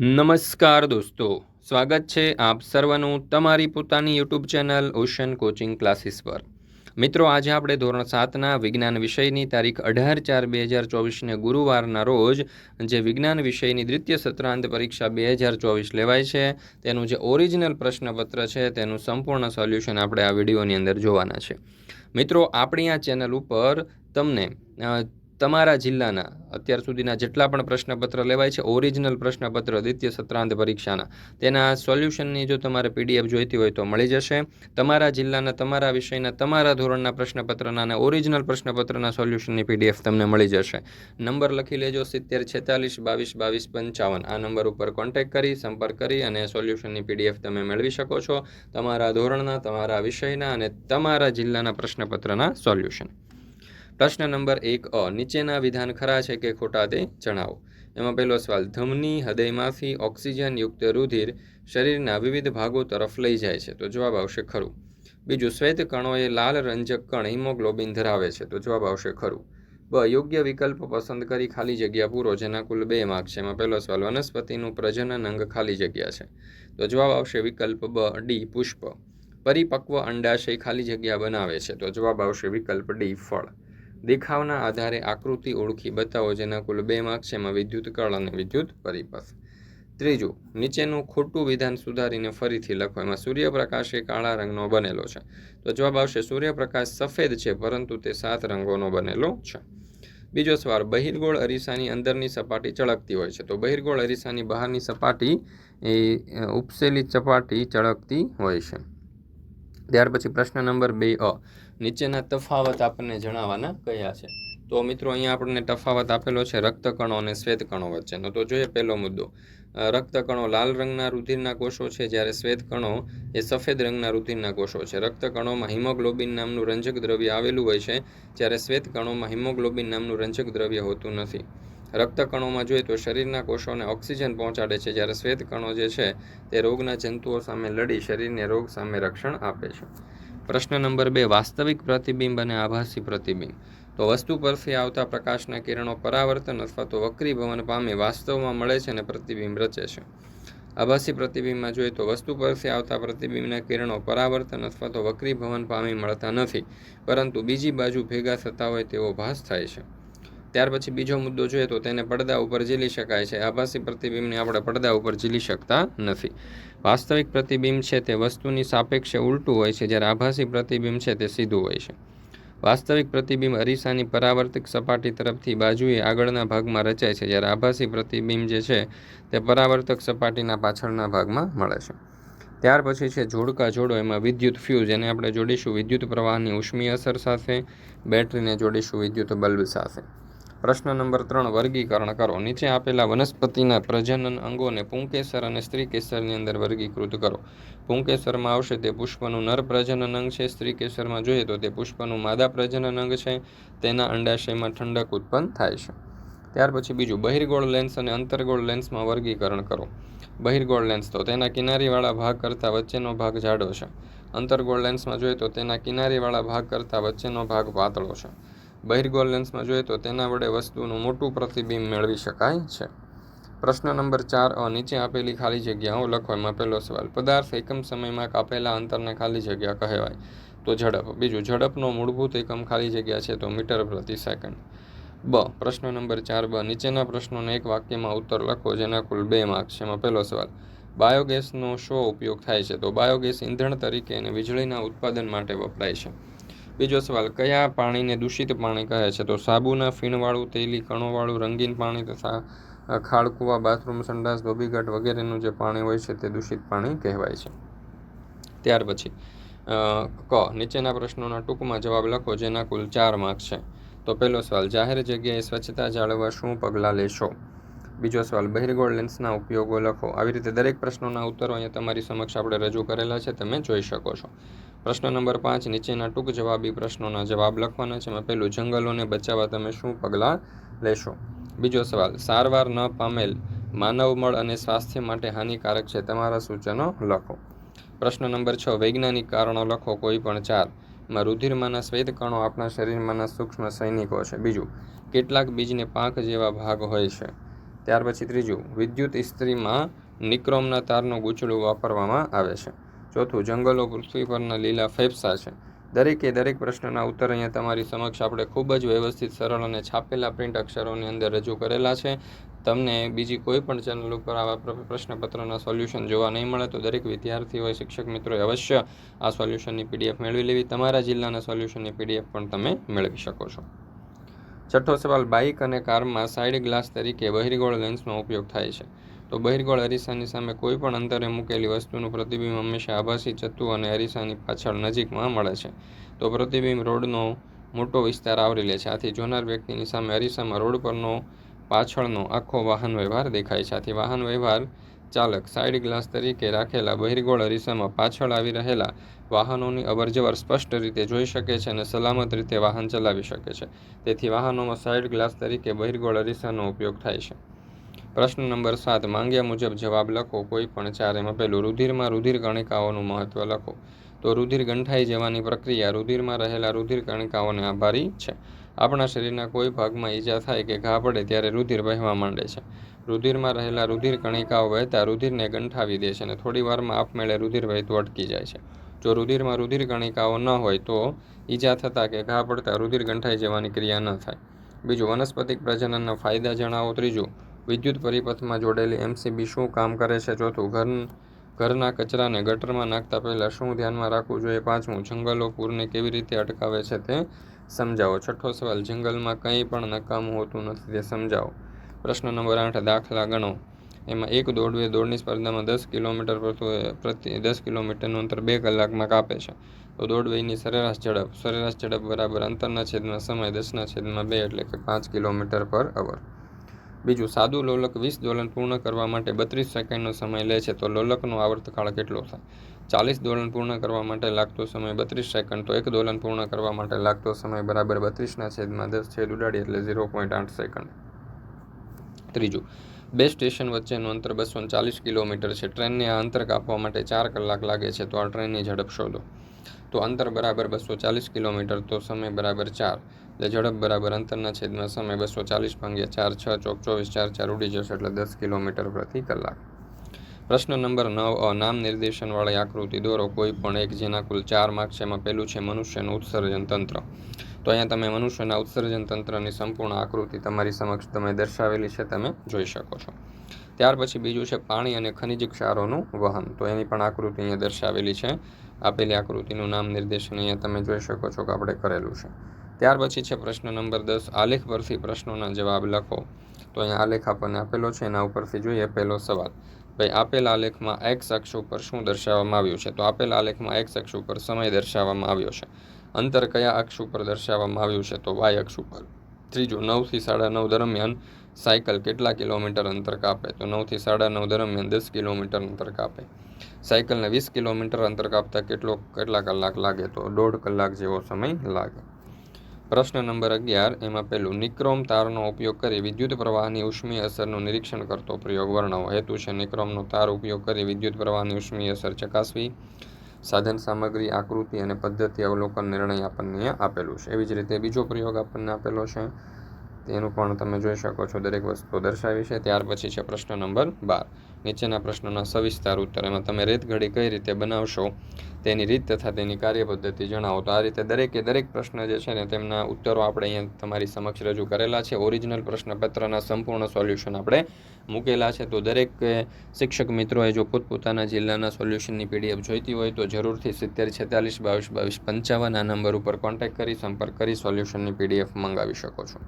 નમસ્કાર દોસ્તો, સ્વાગત છે આપ સર્વનું તમારી પોતાની YouTube channel ocean coaching classes પર. મિત્રો, આજે આપણે ધોરણ સાતના વિજ્ઞાન વિષયની તારીખ અઢાર ચાર બે હજાર ચોવીસને ગુરુવારના રોજ જે વિજ્ઞાન વિષયની દ્વિતીય સત્રાંત પરીક્ષા બે હજાર ચોવીસ લેવાય છે, તેનું જે ઓરિજિનલ પ્રશ્નપત્ર છે, તેનું સંપૂર્ણ સોલ્યુશન આપણે આ વિડીયોની અંદર જોવાના છે. મિત્રો, આપણી આ ચેનલ ઉપર તમને તમારા જિલ્લાના અત્યાર સુધીના જેટલા પણ પ્રશ્નપત્ર લેવાય છે ઓરિજિનલ પ્રશ્નપત્ર દ્વિતીય સત્રાંત પરીક્ષાના, તેના સોલ્યુશનની જો તમારે પીડીએફ જોઈતી હોય તો મળી જશે. તમારા જિલ્લાના, તમારા વિષયના, તમારા ધોરણના પ્રશ્નપત્રના અને ઓરિજિનલ પ્રશ્નપત્રના સોલ્યુશનની પીડીએફ તમને મળી જશે. નંબર લખી લેજો સિત્તેર, છેતાલીસ, બાવીસ બાવીસ, પંચાવન. આ નંબર ઉપર કોન્ટેક્ટ કરી, સંપર્ક કરી અને સોલ્યુશનની પીડીએફ તમે મેળવી શકો છો. તમારા ધોરણના, તમારા વિષયના અને તમારા જિલ્લાના પ્રશ્નપત્રના સોલ્યુશન પ્રશ્ન નંબર એક અ. નીચેના વિધાન ખરા છે કે ખોટા તે જણાવો. એમાં પહેલો સવાલ, ધમની હૃદયમાંથી ઓક્સિજન યુક્ત રુધિર શરીરના વિવિધ ભાગો તરફ લઈ જાય છે, તો જવાબ આવશે ખરું. બીજું, શ્વેત કણોએ લાલ રંજક કણ હિમોગ્લોબિન ધરાવે છે, તો જવાબ આવશે ખરું. બ. યોગ્ય વિકલ્પ પસંદ કરી ખાલી જગ્યા પૂરો, જેના કુલ બે માર્ક છે. એમાં પહેલો સવાલ, વનસ્પતિનું પ્રજનન અંગ ખાલી જગ્યા છે, તો જવાબ આવશે વિકલ્પ બ, ડી, પુષ્પ. પરિપક્વ અંડાશય ખાલી જગ્યા બનાવે છે, તો જવાબ આવશે વિકલ્પ ડી, ફળ. દેખાવના આધારે આકૃતિ ઓળખી બતાવો જેના કુલ બે માર્ક્સ એમાં વિદ્યુત કળ અને વિદ્યુત પરિપથ. ત્રીજું, નીચેનું ખોટું વિધાન સુધારીને ફરીથી લખો. એમાં સૂર્યપ્રકાશ એ કાળા રંગનો બનેલો છે. તો જવાબ આવશે, સૂર્યપ્રકાશ સફેદ છે, પરંતુ તે સાત રંગોનો બનેલો છે. બીજો સવાલ, બહિર્ગોળ અરીસાની અંદરની સપાટી ચળકતી હોય છે. તો બહિર્ગોળ અરીસાની બહારની સપાટી એ ઉપસેલી સપાટી ચળકતી હોય છે. ત્યાર પછી પ્રશ્ન નંબર બે અ. નીચેના તફાવત આપણને જણાવવાના કયા છે? તો મિત્રો, અહીંયા આપણને તફાવત આપેલો છે રક્તકણો અને શ્વેતકણો વચ્ચેનો. તો જોઈએ પહેલો મુદ્દો. રક્તકણો લાલ રંગના રુધિરના કોષો છે જ્યારે શ્વેતકણો એ સફેદ રંગના રુધિરના કોષો છે. રક્તકણોમાં હિમોગ્લોબિન નામનું રંજક દ્રવ્ય આવેલું હોય છે જ્યારે શ્વેતકણોમાં હિમોગ્લોબિન નામનું રંજક દ્રવ્ય હોતું નથી. રક્તકણોમાં જોઈએ તો શરીરના કોષોને ઓક્સિજન પહોંચાડે છે. જ્યારે શ્વેતકણો જે છે, તે રોગના જંતુઓ સામે લડી શરીરને રોગ સામે રક્ષણ આપે છે. પ્રશ્ન નંબર બે, વાસ્તવિક પ્રતિબિંબ અને આભાસી પ્રતિબિંબ. તો વસ્તુ પરથી આવતા પ્રકાશના કિરણો પરાવર્તન અથવા તો વક્રીભવન પામી વાસ્તવમાં મળે છે અને પ્રતિબિંબ રચે છે. આભાસી પ્રતિબિંબમાં જોઈએ તો વસ્તુ પરથી આવતા પ્રતિબિંબના કિરણો પરાવર્તન અથવા તો વક્રીભવન પામી મળતા નથી. પરંતુ બીજી બાજુ ભેગા થતા હોય તેવો ભાસ થાય છે. ત્યાર પછી બીજો મુદ્દો જોઈએ તો તેને પડદા ઉપર ઝીલી શકાય છે. આભાસી પ્રતિબિંબને આપણે પડદા ઉપર ઝીલી શકતા નથી. વાસ્તવિક પ્રતિબિંબ છે તે વસ્તુની સાપેક્ષે ઉલટું હોય છે, જ્યારે આભાસી પ્રતિબિંબ છે તે સીધું હોય છે. વાસ્તવિક પ્રતિબિંબ અરીસાની પરાવર્તિક સપાટી તરફથી બાજુએ આગળના ભાગમાં રચાય છે, જ્યારે આભાસી પ્રતિબિંબ જે છે તે પરાવર્તક સપાટીના પાછળના ભાગમાં મળે છે. ત્યાર પછી છે જોડકા જોડો, એમાં વિદ્યુત ફ્યુઝ, એને આપણે જોડીશું વિદ્યુત પ્રવાહની ઉષ્મીય અસર સાથે, બેટરીને જોડીશું વિદ્યુત બલ્બ સાથે. પ્રશ્ન નંબર ત્રણ, વર્ગીકરણ કરો. નીચે આપેલા વનસ્પતિના પ્રજનન અંગોને પુંકેસર અને સ્ત્રીકેસરની અંદર વર્ગીકૃત કરો. પુંકેસરમાં આવશે તે પુષ્પનું નર પ્રજનન અંગ છે. સ્ત્રીકેસરમાં જોઈએ તો તે પુષ્પનું માદા પ્રજનન અંગ છે. તેના અંડાશયમાં ઠંડક ઉત્પન્ન થાય છે. ત્યાર પછી બીજું, બહિર્ગોળ લેન્સ અને અંતર્ગોળ લેન્સમાં વર્ગીકરણ કરો. બહિર્ગોળ લેન્સ તો તેના કિનારીવાળા ભાગ કરતાં વચ્ચેનો ભાગ જાડો છે. અંતર્ગોળ લેન્સમાં જોઈએ તો તેના કિનારીવાળા ભાગ કરતાં વચ્ચેનો ભાગ પાતળો છે. બહિર્ગોળ લેન્સમાં જોઈએ તો તેના વડે વસ્તુનું મોટું પ્રતિબિંબ મેળવી શકાય છે. પ્રશ્ન નંબર ચાર, અ, નીચે આપેલી ખાલી જગ્યાઓ લખો. એમાં પહેલો સવાલ, પદાર્થ એકમ સમયમાં કાપેલા અંતરને ખાલી જગ્યા કહેવાય. તો ઝડપ. બીજું, ઝડપનો મૂળભૂત એકમ ખાલી જગ્યા છે તો મીટર પ્રતિ સેકન્ડ. બ, પ્રશ્ન નંબર ચાર, બ, નીચેના પ્રશ્નોને એક વાક્યમાં ઉત્તર લખો, જેના કુલ બે માર્ક છે. એમાં પહેલો સવાલ, બાયોગેસનો શો ઉપયોગ થાય છે? તો બાયોગેસ ઇંધણ તરીકે અને વીજળીના ઉત્પાદન માટે વપરાય છે. બીજો સવાલ, કયા પાણીને દૂષિત પાણી કહે છે? તો સાબુના ફીણવાળું તેલી કણોવાળું, રંગીન પાણી તથા ખાડકુવા, બાથરૂમ સંડાસ, ધોબીઘાટ વગેરેનું જે પાણી હોય છે તે દૂષિત પાણી કહેવાય છે. ત્યાર પછી ક, નીચેના પ્રશ્નોના ટૂંકમાં જવાબ લખો, જેના કુલ ચાર માર્ક છે. તો પહેલો સવાલ, જાહેર જગ્યાએ સ્વચ્છતા જાળવવા શું પગલાં લેશો? બીજો સવાલ, બહિર્ગોળ લેન્સના ઉપયોગો લખો. આવી રીતે દરેક પ્રશ્નોના ઉત્તરો અહીંયા તમારી સમક્ષ આપણે રજૂ કરેલા છે, તમે જોઈ શકો છો. પ્રશ્ન નંબર પાંચ, નીચેના ટૂંક જવાબી પ્રશ્નોના જવાબ લખવાના છે. એમાં પહેલું, જંગલોને બચાવવા તમે શું પગલાં લેશો? બીજો સવાલ, સારવાર ન પામેલ માનવ મળ અને સ્વાસ્થ્ય માટે હાનિકારક છે, તમારા સૂચનો લખો. પ્રશ્ન નંબર છ, વૈજ્ઞાનિક કારણો લખો, કોઈ પણ ચાર. એમાં રુધિરમાંના શ્વેત કણો આપણા શરીરમાંના સૂક્ષ્મ સૈનિકો છે. બીજું, કેટલાક બીજને પાંખ જેવા ભાગ હોય છે. ત્યાર પછી ત્રીજું, વિદ્યુત ઇસ્ત્રીમાં નિક્રોમના તારનું ગૂંચળું વાપરવામાં આવે છે. ચોથું, જંગલો, પૃથ્વી પરના લીલા ફેફસા છે. દરેકે દરેક પ્રશ્નના ઉત્તર અહીંયા તમારી સમક્ષ આપણે ખૂબ જ વ્યવસ્થિત, સરળ અને છાપેલા પ્રિન્ટ અક્ષરોની અંદર રજૂ કરેલા છે. તમને બીજી કોઈ પણ ચેનલ ઉપર આવા પ્ર- પ્રશ્નપત્રના સોલ્યુશન જોવા નહીં મળે તો દરેક વિદ્યાર્થીઓએ શિક્ષક મિત્રોએ અવશ્ય આ સોલ્યુશનની પીડીએફ મેળવી લેવી. તમારા જિલ્લાના સોલ્યુશનની પીડીએફ પણ તમે મેળવી શકો છો. છઠ્ઠો સવાલ બાઇક અને કારમાં સાઇડ ગ્લાસ તરીકે બહિર્ગોળ લેન્સનો ઉપયોગ થાય છે. તો બહિર્ગોળ અરીસાની સામે કોઈ પણ અંતરે મૂકેલી વસ્તુનું પ્રતિબિંબ હંમેશા આભાસી જતું અને અરીસાની પાછળ નજીકમાં મળે છે. તો પ્રતિબિંબ રોડનો મોટો વિસ્તાર આવરી લે છે. આથી જોનાર વ્યક્તિની સામે અરીસામાં રોડ પરનો પાછળનો આખો વાહન વ્યવહાર દેખાય છે. આથી વાહન વ્યવહાર ચાલક સાઇડ ગ્લાસ તરીકે રાખેલા બહિર્ગોળ અરીસામાં પાછળ આવી રહેલા વાહનોની અવરજવર સ્પષ્ટ રીતે જોઈ શકે છે અને સલામત રીતે વાહન ચલાવી શકે છે. તેથી વાહનોમાં સાઇડ ગ્લાસ તરીકે બહિર્ગોળ અરીસાનો ઉપયોગ થાય છે. પ્રશ્ન નંબર સાત, માંગ્યા મુજબ જવાબ લખો. કોઈ પણ ચાર એમાં પહેલું રુધિરમાં રુધિર કણિકાઓનું મહત્વ લખો. તો રુધિર ગંઠાઈ જવાની પ્રક્રિયા, રુધિરમાં રહેલા રુધિર કણિકાઓને આભારી છે. આપણા શરીરના કોઈ ભાગમાં ઈજા થાય કે ઘા પડે ત્યારે રુધિર વહેવા માંડે છે. રુધિરમાં રહેલા રુધિર કણિકાઓ વહેતા રુધિરને ગંઠાવી દે છે અને થોડી વારમાં આપમેળે રુધિર વહેતું અટકી જાય છે. જો રુધિરમાં રુધિર કણિકાઓ ન હોય તો ઈજા થતાં કે ઘા પડતા રુધિર ગંઠાઈ જવાની ક્રિયા ન થાય. બીજું, વનસ્પતિક પ્રજનનના ફાયદા જણાવો. ત્રીજું વિદ્યુત પરિપથમાં જોડેલી એમસીબી શું કામ કરે છે? ચોથું ઘર, ઘરના કચરાને ગટરમાં નાખતા પહેલાં શું ધ્યાનમાં રાખવું જોઈએ? પાંચમું, જંગલો પૂરને કેવી રીતે અટકાવે છે તે સમજાવો. છઠ્ઠો સવાલ, જંગલમાં કંઈ પણ નકામું હોતું નથી તે સમજાવો. પ્રશ્ન નંબર આઠ, દાખલા ગણો. એમાં એક દોડવે દોડની સ્પર્ધામાં દસ કિલોમીટર પ્રતિ- દસ કિલોમીટરનું અંતર બે કલાકમાં કાપે છે. તો દોડવેની સરેરાશ ઝડપ સરેરાશ ઝડપ બરાબર અંતરના છેદમાં સમય, દસના છેદમાં બે એટલે કે પાંચ કિલોમીટર પર અવર બીજું સાદું લોલક વીસ દોલન પૂર્ણ કરવા માટે બત્રીસ સેકન્ડનો સમય લે છે, તો લોલકનો આવર્તકાળ કેટલો થાય? ચાલીસ દોલન પૂર્ણ કરવા માટે લાગતો સમય બત્રીસ સેકન્ડ, તો એક દોલન પૂર્ણ કરવા માટે લાગતો સમય બરાબર બત્રીસના છેદમાં દસ છેદ ઉડાડી એટલે ઝીરો પોઈન્ટ આઠ સેકન્ડ. ત્રીજું, બે સ્ટેશન વચ્ચેનું અંતર બસો ચાલીસ કિલોમીટર છે. ટ્રેનને આ અંતર કાપવા માટે ચાર કલાક લાગે છે, તો આ ટ્રેનની ઝડપ શોધો. તો અંતર બરાબર બસો ચાલીસ કિલોમીટર, તો સમય બરાબર ચાર. એટલે ઝડપ બરાબર અંતરના છેદમાં સમય બસો ચાલીસ ભાંગ્યા ચાર, છ, ચોક ચોવીસ, ચાર ચાર ઉડી જશે એટલે દસ કિલોમીટર પ્રતિ કલાક. પ્રશ્ન નંબર નવ, અ, નામ નિર્દેશનવાળી આકૃતિ દોરો. કોઈ પણ એક જેના કુલ ચાર માર્ક છે એમાં પહેલું છે મનુષ્યનું ઉત્સર્જન તંત્ર. તો અહીંયા તમે મનુષ્યના ઉત્સર્જન તંત્રની સંપૂર્ણ આકૃતિ તમારી સમક્ષ તમે દર્શાવેલી છે, તમે જોઈ શકો છો. ત્યાર પછી બીજું છે પાણી અને ખનિજ ક્ષારોનું વહન. તો એની પણ આકૃતિ અહીંયા દર્શાવેલી છે. આપેલી આકૃતિનું નામ, નિર્દેશન અહીંયા તમે જોઈ શકો છો કે આપણે કરેલું છે. ત્યાર પછી છે પ્રશ્ન નંબર દસ, આલેખ પરથી પ્રશ્નોના જવાબ લખો. તો અહીંયા આલેખ આપણને આપેલો છે, એના ઉપરથી જોઈએ પહેલો સવાલ. ભાઈ, આપેલ આલેખમાં એક્સ અક્ષ ઉપર શું દર્શાવવામાં આવ્યું છે? તો આપેલ આલેખમાં એક્સ અક્ષ ઉપર સમય દર્શાવવામાં આવ્યો છે. અંતર કયા અક્ષ ઉપર દર્શાવવામાં આવ્યું છે? તો વાય અક્ષ ઉપર. ત્રીજું, નવથી સાડા નવ દરમિયાન સાયકલ કેટલા કિલોમીટર અંતર કાપે? તો નવથી સાડા નવ દરમિયાન દસ કિલોમીટર અંતર કાપે. સાયકલને વીસ કિલોમીટર અંતર કાપતા કેટલો, કેટલા કલાક લાગે? તો દોઢ કલાક જેવો સમય લાગે. પ્રશ્ન નંબર અગિયાર, એમાં પહેલું નિક્રોમ તારનો ઉપયોગ કરી વિદ્યુત પ્રવાહની ઉષ્મીય અસરનું નિરીક્ષણ કરતો પ્રયોગ વર્ણવો. હેતુ છે નિક્રોમનો તાર ઉપયોગ કરી વિદ્યુત પ્રવાહની ઉષ્મીય અસર ચકાસવી. સાધન સામગ્રી, આકૃતિ અને પદ્ધતિ અવલોકન નિર્ણય આપણને આપેલું છે. એવી જ રીતે બીજો પ્રયોગ આપણને આપેલો છે. તેનું પણ તમે જોઈ શકો છો દરેક વસ્તુ દર્શાવી છે. ત્યાર પછી છે પ્રશ્ન નંબર બાર. નીચેના પ્રશ્નોના સવિસ્તાર ઉત્તર. એમાં તમે રેતઘડી કઈ રીતે બનાવશો, તેની રીત તથા તેની કાર્યપદ્ધતિ જણાવો. તો આ રીતે દરેકે દરેક પ્રશ્ન જે છે ને, તેમના ઉત્તરો આપણે અહીંયા તમારી સમક્ષ રજૂ કરેલા છે. ઓરિજિનલ પ્રશ્નપત્રના સંપૂર્ણ સોલ્યુશન આપણે મૂકેલા છે. તો દરેક શિક્ષક મિત્રોએ જો પોતપોતાના જિલ્લાના સોલ્યુશનની પીડીએફ જોઈતી હોય તો જરૂરથી સિત્તેર, છેતાલીસ, બાવીસ બાવીસ, પંચાવન આ નંબર ઉપર કોન્ટેક્ટ કરી, સંપર્ક કરી સોલ્યુશનની પીડીએફ મંગાવી શકો છો.